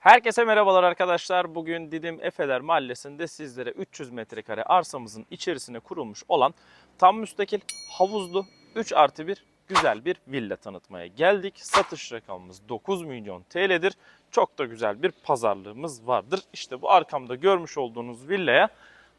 Herkese merhabalar arkadaşlar. Bugün Didim Efeler Mahallesi'nde sizlere 300 metrekare arsamızın içerisine kurulmuş olan tam müstakil havuzlu 3 artı 1 güzel bir villa tanıtmaya geldik. Satış rakamımız 9 milyon TL'dir. Çok da güzel bir pazarlığımız vardır. İşte bu arkamda görmüş olduğunuz villaya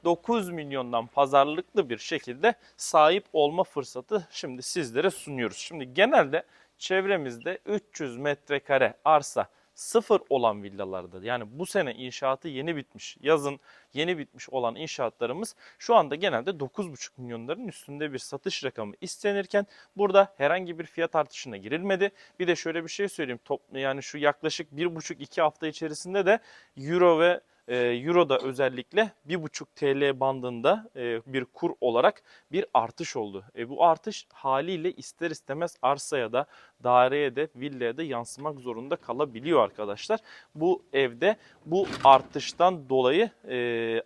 9 milyondan pazarlıklı bir şekilde sahip olma fırsatı şimdi sizlere sunuyoruz. Şimdi genelde çevremizde 300 metrekare arsa sıfır olan villalarda yani bu sene inşaatı yeni bitmiş, yazın yeni bitmiş olan inşaatlarımız şu anda genelde 9,5 milyonların üstünde bir satış rakamı istenirken burada herhangi bir fiyat artışına girilmedi. Bir de şöyle bir şey söyleyeyim. Toplu yani şu yaklaşık 1,5-2 hafta içerisinde de euro ve Euro'da özellikle 1,5 TL bandında e, bir kur olarak bir artış oldu. E, bu artış haliyle ister istemez arsaya da daireye de villaya da yansımak zorunda kalabiliyor arkadaşlar. Bu evde bu artıştan dolayı e,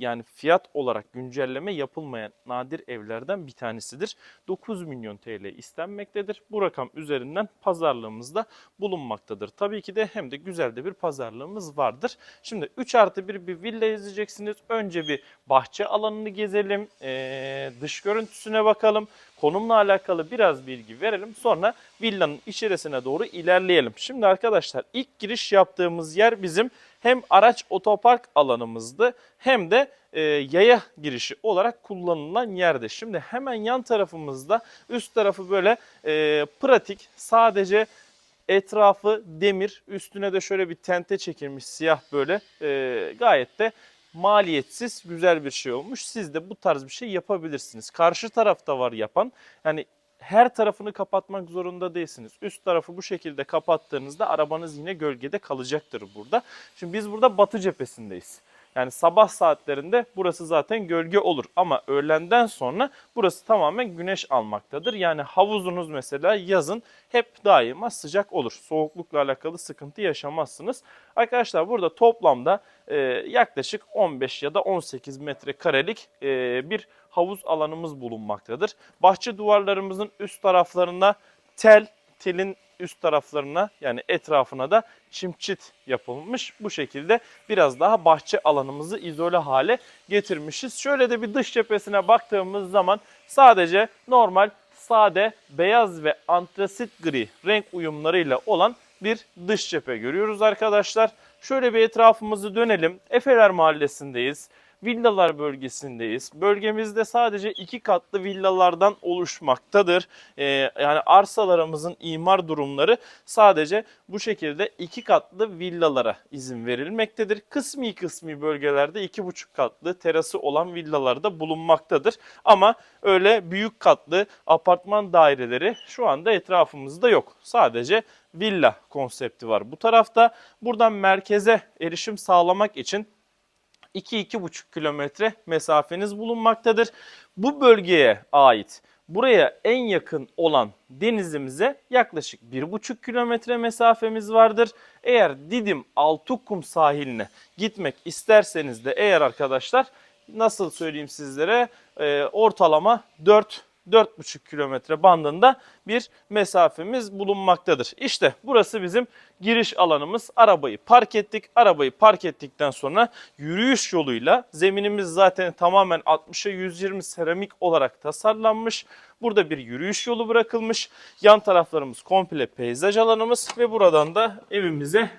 yani fiyat olarak güncelleme yapılmayan nadir evlerden bir tanesidir. 9 milyon TL istenmektedir. Bu rakam üzerinden pazarlığımızda bulunmaktadır. Tabii ki de hem de güzel de bir pazarlığımız vardır. Şimdi 3 artı 1 bir villa izleyeceksiniz. Önce bir bahçe alanını gezelim. Ee, dış görüntüsüne bakalım. Konumla alakalı biraz bilgi verelim. Sonra villanın içerisine doğru ilerleyelim. Şimdi arkadaşlar ilk giriş yaptığımız yer bizim hem araç otopark alanımızdı hem de e, yaya girişi olarak kullanılan yerde. Şimdi hemen yan tarafımızda üst tarafı böyle e, pratik sadece etrafı demir üstüne de şöyle bir tente çekilmiş siyah böyle e, gayet de maliyetsiz güzel bir şey olmuş. Siz de bu tarz bir şey yapabilirsiniz. Karşı tarafta var yapan. Yani her tarafını kapatmak zorunda değilsiniz. Üst tarafı bu şekilde kapattığınızda arabanız yine gölgede kalacaktır burada. Şimdi biz burada batı cephesindeyiz. Yani sabah saatlerinde burası zaten gölge olur ama öğlenden sonra burası tamamen güneş almaktadır. Yani havuzunuz mesela yazın hep daima sıcak olur. Soğuklukla alakalı sıkıntı yaşamazsınız. Arkadaşlar burada toplamda e, yaklaşık 15 ya da 18 metrekarelik e, bir havuz alanımız bulunmaktadır. Bahçe duvarlarımızın üst taraflarına tel, telin üst taraflarına yani etrafına da çimçit yapılmış. Bu şekilde biraz daha bahçe alanımızı izole hale getirmişiz. Şöyle de bir dış cephesine baktığımız zaman sadece normal sade beyaz ve antrasit gri renk uyumlarıyla olan bir dış cephe görüyoruz arkadaşlar. Şöyle bir etrafımızı dönelim. Efeler Mahallesi'ndeyiz. Villalar bölgesindeyiz. Bölgemizde sadece iki katlı villalardan oluşmaktadır. Ee, yani arsalarımızın imar durumları sadece bu şekilde iki katlı villalara izin verilmektedir. Kısmi kısmi bölgelerde iki buçuk katlı terası olan villalarda bulunmaktadır. Ama öyle büyük katlı apartman daireleri şu anda etrafımızda yok. Sadece villa konsepti var bu tarafta. Buradan merkeze erişim sağlamak için 2-2,5 kilometre mesafeniz bulunmaktadır. Bu bölgeye ait buraya en yakın olan denizimize yaklaşık 1,5 kilometre mesafemiz vardır. Eğer Didim Altukum sahiline gitmek isterseniz de eğer arkadaşlar nasıl söyleyeyim sizlere e, ortalama 4 4,5 kilometre bandında bir mesafemiz bulunmaktadır. İşte burası bizim giriş alanımız. Arabayı park ettik. Arabayı park ettikten sonra yürüyüş yoluyla zeminimiz zaten tamamen 60'a 120 seramik olarak tasarlanmış. Burada bir yürüyüş yolu bırakılmış. Yan taraflarımız komple peyzaj alanımız ve buradan da evimize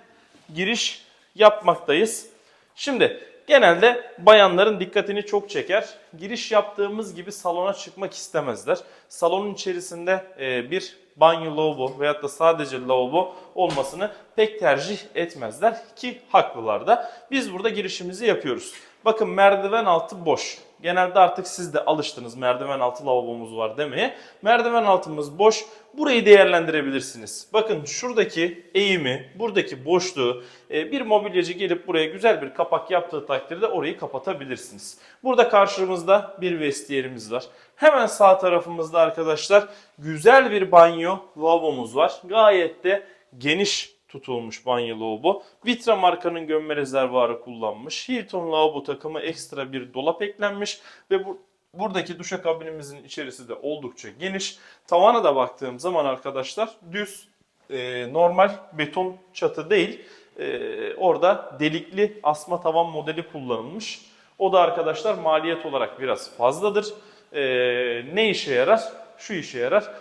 giriş yapmaktayız. Şimdi genelde bayanların dikkatini çok çeker. Giriş yaptığımız gibi salona çıkmak istemezler. Salonun içerisinde e, bir banyo lavabo veyahut da sadece lavabo olmasını pek tercih etmezler ki haklılar da. Biz burada girişimizi yapıyoruz. Bakın merdiven altı boş. Genelde artık siz de alıştınız merdiven altı lavabomuz var demeye. Merdiven altımız boş. Burayı değerlendirebilirsiniz. Bakın şuradaki eğimi, buradaki boşluğu e, bir mobilyacı gelip buraya güzel bir kapak yaptığı takdirde orayı kapatabilirsiniz. Burada karşımızda bir vestiyerimiz var. Hemen sağ tarafımızda arkadaşlar güzel bir banyo lavabomuz var. Gayet de geniş tutulmuş banyo lavabo. Vitra markanın gömme rezervuarı kullanmış. Hilton lavabo takımı ekstra bir dolap eklenmiş ve bu Buradaki duşakabinimizin içerisi de oldukça geniş. Tavana da baktığım zaman arkadaşlar düz e, normal beton çatı değil. e, orada delikli asma tavan modeli kullanılmış. O da arkadaşlar maliyet olarak biraz fazladır. E, ne işe yarar? Şu işe yarar.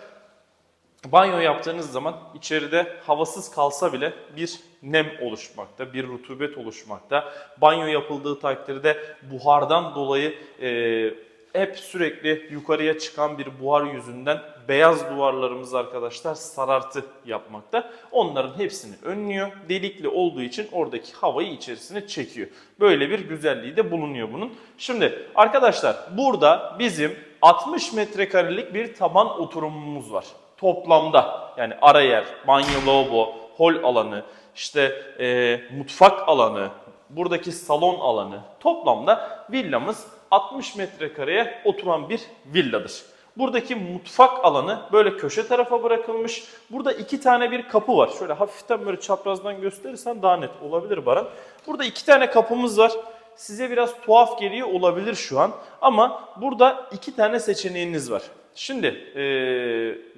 Banyo yaptığınız zaman içeride havasız kalsa bile bir nem oluşmakta, bir rutubet oluşmakta. Banyo yapıldığı takdirde buhardan dolayı e, hep sürekli yukarıya çıkan bir buhar yüzünden beyaz duvarlarımız arkadaşlar sarartı yapmakta. Onların hepsini önlüyor. Delikli olduğu için oradaki havayı içerisine çekiyor. Böyle bir güzelliği de bulunuyor bunun. Şimdi arkadaşlar burada bizim 60 metrekarelik bir taban oturumumuz var toplamda yani ara yer, banyo, lavabo, hol alanı, işte e, mutfak alanı, buradaki salon alanı toplamda villamız 60 metrekareye oturan bir villadır. Buradaki mutfak alanı böyle köşe tarafa bırakılmış. Burada iki tane bir kapı var. Şöyle hafiften böyle çaprazdan gösterirsen daha net olabilir Baran. Burada iki tane kapımız var. Size biraz tuhaf geliyor olabilir şu an. Ama burada iki tane seçeneğiniz var. Şimdi e,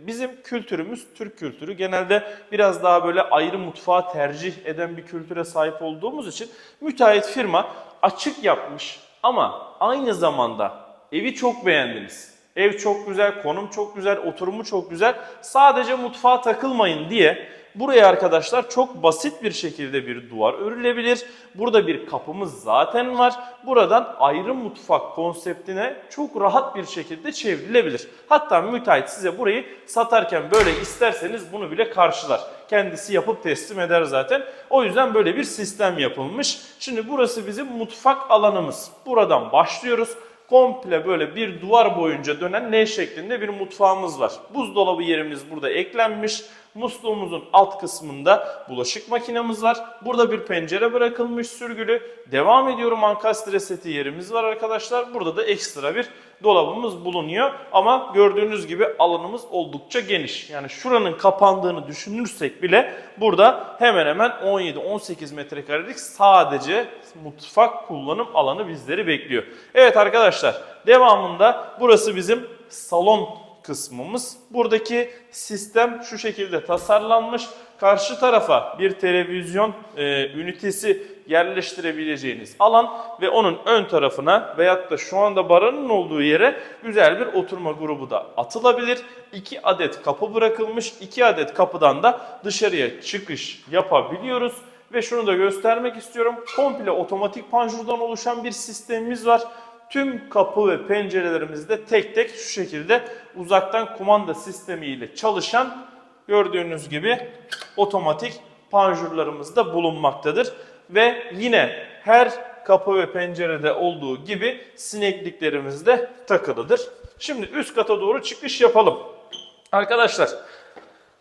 bizim kültürümüz Türk kültürü genelde biraz daha böyle ayrı mutfağı tercih eden bir kültüre sahip olduğumuz için müteahhit firma açık yapmış ama aynı zamanda evi çok beğendiniz. Ev çok güzel, konum çok güzel, oturumu çok güzel. Sadece mutfağa takılmayın diye buraya arkadaşlar çok basit bir şekilde bir duvar örülebilir. Burada bir kapımız zaten var. Buradan ayrı mutfak konseptine çok rahat bir şekilde çevrilebilir. Hatta müteahhit size burayı satarken böyle isterseniz bunu bile karşılar. Kendisi yapıp teslim eder zaten. O yüzden böyle bir sistem yapılmış. Şimdi burası bizim mutfak alanımız. Buradan başlıyoruz komple böyle bir duvar boyunca dönen L şeklinde bir mutfağımız var. Buzdolabı yerimiz burada eklenmiş. Musluğumuzun alt kısmında bulaşık makinemiz var. Burada bir pencere bırakılmış sürgülü. Devam ediyorum ankastre seti yerimiz var arkadaşlar. Burada da ekstra bir dolabımız bulunuyor. Ama gördüğünüz gibi alanımız oldukça geniş. Yani şuranın kapandığını düşünürsek bile burada hemen hemen 17-18 metrekarelik sadece mutfak kullanım alanı bizleri bekliyor. Evet arkadaşlar devamında burası bizim salon kısmımız. Buradaki sistem şu şekilde tasarlanmış. Karşı tarafa bir televizyon e, ünitesi yerleştirebileceğiniz alan ve onun ön tarafına veyahut da şu anda baranın olduğu yere güzel bir oturma grubu da atılabilir. 2 adet kapı bırakılmış. 2 adet kapıdan da dışarıya çıkış yapabiliyoruz. Ve şunu da göstermek istiyorum. Komple otomatik panjurdan oluşan bir sistemimiz var. Tüm kapı ve pencerelerimizde tek tek şu şekilde uzaktan kumanda sistemiyle çalışan gördüğünüz gibi otomatik panjurlarımız da bulunmaktadır. Ve yine her kapı ve pencerede olduğu gibi sinekliklerimiz de takılıdır. Şimdi üst kata doğru çıkış yapalım. Arkadaşlar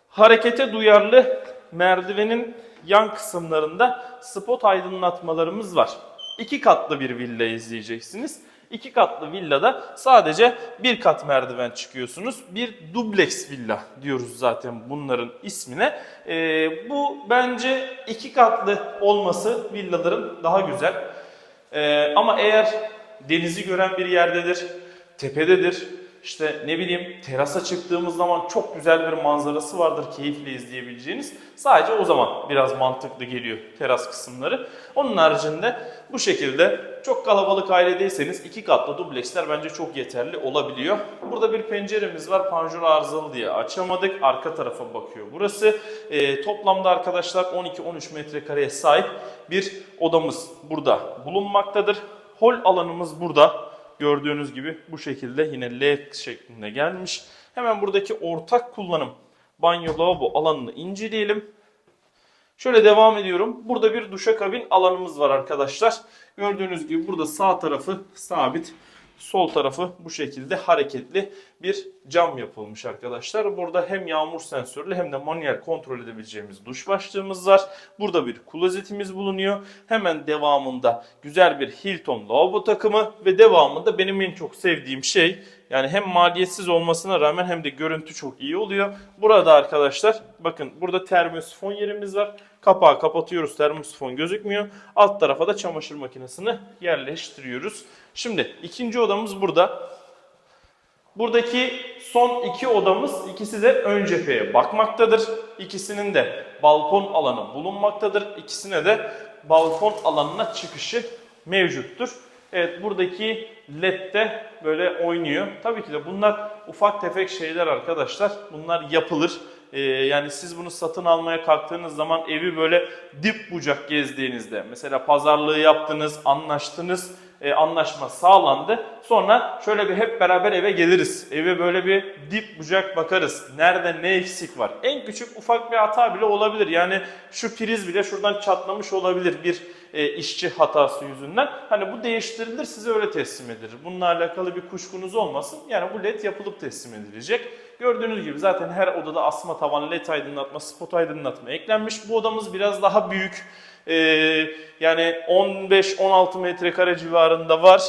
harekete duyarlı merdivenin yan kısımlarında spot aydınlatmalarımız var. İki katlı bir villa izleyeceksiniz. İki katlı villada sadece bir kat merdiven çıkıyorsunuz. Bir dubleks villa diyoruz zaten bunların ismine. Ee, bu bence iki katlı olması villaların daha güzel. Ee, ama eğer denizi gören bir yerdedir, tepededir, işte ne bileyim terasa çıktığımız zaman çok güzel bir manzarası vardır keyifle izleyebileceğiniz. Sadece o zaman biraz mantıklı geliyor teras kısımları. Onun haricinde bu şekilde çok kalabalık aile değilseniz iki katlı dubleksler bence çok yeterli olabiliyor. Burada bir penceremiz var panjur arızalı diye açamadık. Arka tarafa bakıyor burası. Ee, toplamda arkadaşlar 12-13 metrekareye sahip bir odamız burada bulunmaktadır. Hol alanımız burada. Gördüğünüz gibi bu şekilde yine L şeklinde gelmiş. Hemen buradaki ortak kullanım banyo lavabo alanını inceleyelim. Şöyle devam ediyorum. Burada bir duşakabin alanımız var arkadaşlar. Gördüğünüz gibi burada sağ tarafı sabit. Sol tarafı bu şekilde hareketli bir cam yapılmış arkadaşlar. Burada hem yağmur sensörlü hem de manuel kontrol edebileceğimiz duş başlığımız var. Burada bir klozetimiz bulunuyor. Hemen devamında güzel bir Hilton lavabo takımı ve devamında benim en çok sevdiğim şey yani hem maliyetsiz olmasına rağmen hem de görüntü çok iyi oluyor. Burada arkadaşlar bakın burada termosifon yerimiz var. Kapağı kapatıyoruz termosifon gözükmüyor. Alt tarafa da çamaşır makinesini yerleştiriyoruz. Şimdi ikinci odamız burada. Buradaki son iki odamız ikisi de ön cepheye bakmaktadır. İkisinin de balkon alanı bulunmaktadır. İkisine de balkon alanına çıkışı mevcuttur. Evet buradaki led de böyle oynuyor. Tabii ki de bunlar ufak tefek şeyler arkadaşlar. Bunlar yapılır. Ee, yani siz bunu satın almaya kalktığınız zaman evi böyle dip bucak gezdiğinizde mesela pazarlığı yaptınız, anlaştınız, e, anlaşma sağlandı. Sonra şöyle bir hep beraber eve geliriz. Eve böyle bir dip bucak bakarız. Nerede ne eksik var. En küçük ufak bir hata bile olabilir. Yani şu priz bile şuradan çatlamış olabilir bir e, işçi hatası yüzünden. Hani bu değiştirilir size öyle teslim edilir. Bununla alakalı bir kuşkunuz olmasın. Yani bu led yapılıp teslim edilecek. Gördüğünüz gibi zaten her odada asma tavan, led aydınlatma, spot aydınlatma eklenmiş. Bu odamız biraz daha büyük. Ee, yani 15-16 metrekare civarında var.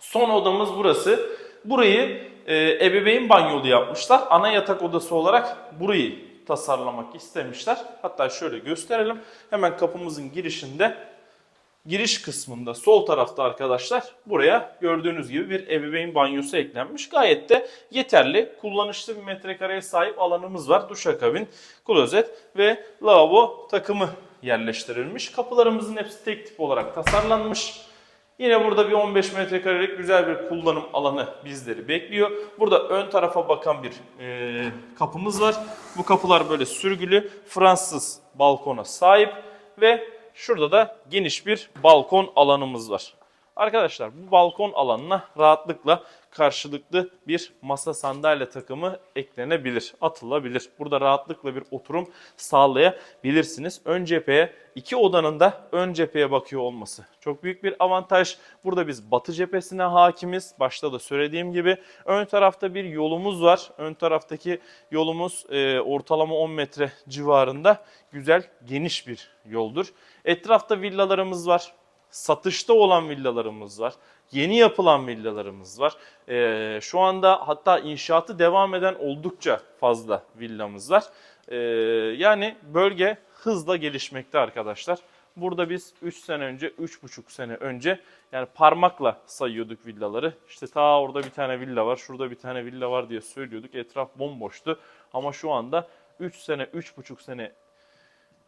Son odamız burası. Burayı e, ebeveyn banyolu yapmışlar. Ana yatak odası olarak burayı tasarlamak istemişler. Hatta şöyle gösterelim. Hemen kapımızın girişinde giriş kısmında sol tarafta arkadaşlar buraya gördüğünüz gibi bir ebeveyn banyosu eklenmiş. Gayet de yeterli. Kullanışlı bir metrekareye sahip alanımız var. Duşakabin, klozet ve lavabo takımı yerleştirilmiş. Kapılarımızın hepsi tek tip olarak tasarlanmış. Yine burada bir 15 metrekarelik güzel bir kullanım alanı bizleri bekliyor. Burada ön tarafa bakan bir e, kapımız var. Bu kapılar böyle sürgülü Fransız balkona sahip ve şurada da geniş bir balkon alanımız var. Arkadaşlar bu balkon alanına rahatlıkla karşılıklı bir masa sandalye takımı eklenebilir, atılabilir. Burada rahatlıkla bir oturum sağlayabilirsiniz. Ön cepheye iki odanın da ön cepheye bakıyor olması çok büyük bir avantaj. Burada biz batı cephesine hakimiz. Başta da söylediğim gibi ön tarafta bir yolumuz var. Ön taraftaki yolumuz e, ortalama 10 metre civarında güzel geniş bir yoldur. Etrafta villalarımız var satışta olan villalarımız var. Yeni yapılan villalarımız var. Ee, şu anda hatta inşaatı devam eden oldukça fazla villamız var. Ee, yani bölge hızla gelişmekte arkadaşlar. Burada biz 3 sene önce, 3,5 sene önce yani parmakla sayıyorduk villaları. İşte ta orada bir tane villa var, şurada bir tane villa var diye söylüyorduk. Etraf bomboştu. Ama şu anda 3 sene, 3,5 sene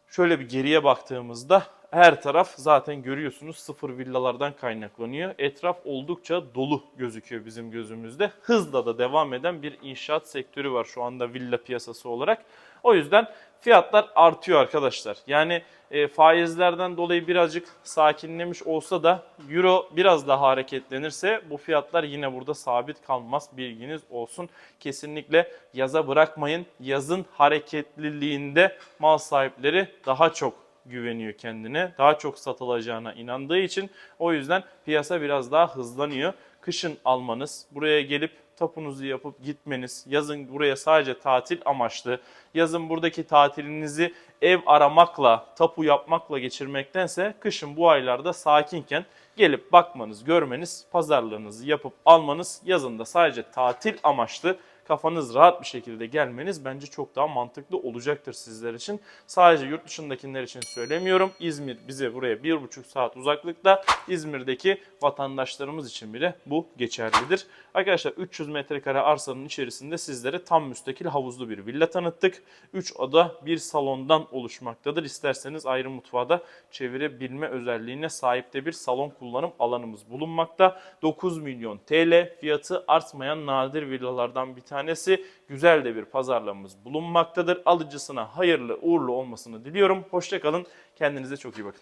şöyle bir geriye baktığımızda her taraf zaten görüyorsunuz sıfır villalardan kaynaklanıyor. Etraf oldukça dolu gözüküyor bizim gözümüzde. Hızla da devam eden bir inşaat sektörü var şu anda villa piyasası olarak. O yüzden fiyatlar artıyor arkadaşlar. Yani e, faizlerden dolayı birazcık sakinlemiş olsa da euro biraz daha hareketlenirse bu fiyatlar yine burada sabit kalmaz. Bilginiz olsun. Kesinlikle yaza bırakmayın. Yazın hareketliliğinde mal sahipleri daha çok güveniyor kendine. Daha çok satılacağına inandığı için o yüzden piyasa biraz daha hızlanıyor. Kışın almanız, buraya gelip tapunuzu yapıp gitmeniz, yazın buraya sadece tatil amaçlı, yazın buradaki tatilinizi ev aramakla, tapu yapmakla geçirmektense kışın bu aylarda sakinken gelip bakmanız, görmeniz, pazarlığınızı yapıp almanız, yazın da sadece tatil amaçlı kafanız rahat bir şekilde gelmeniz bence çok daha mantıklı olacaktır sizler için. Sadece yurt dışındakiler için söylemiyorum. İzmir bize buraya bir buçuk saat uzaklıkta. İzmir'deki vatandaşlarımız için bile bu geçerlidir. Arkadaşlar 300 metrekare arsanın içerisinde sizlere tam müstakil havuzlu bir villa tanıttık. 3 oda bir salondan oluşmaktadır. İsterseniz ayrı mutfağı da çevirebilme özelliğine sahip de bir salon kullanım alanımız bulunmakta. 9 milyon TL fiyatı artmayan nadir villalardan bir tanesi. Güzel de bir pazarlamamız bulunmaktadır. Alıcısına hayırlı uğurlu olmasını diliyorum. Hoşçakalın. Kendinize çok iyi bakın.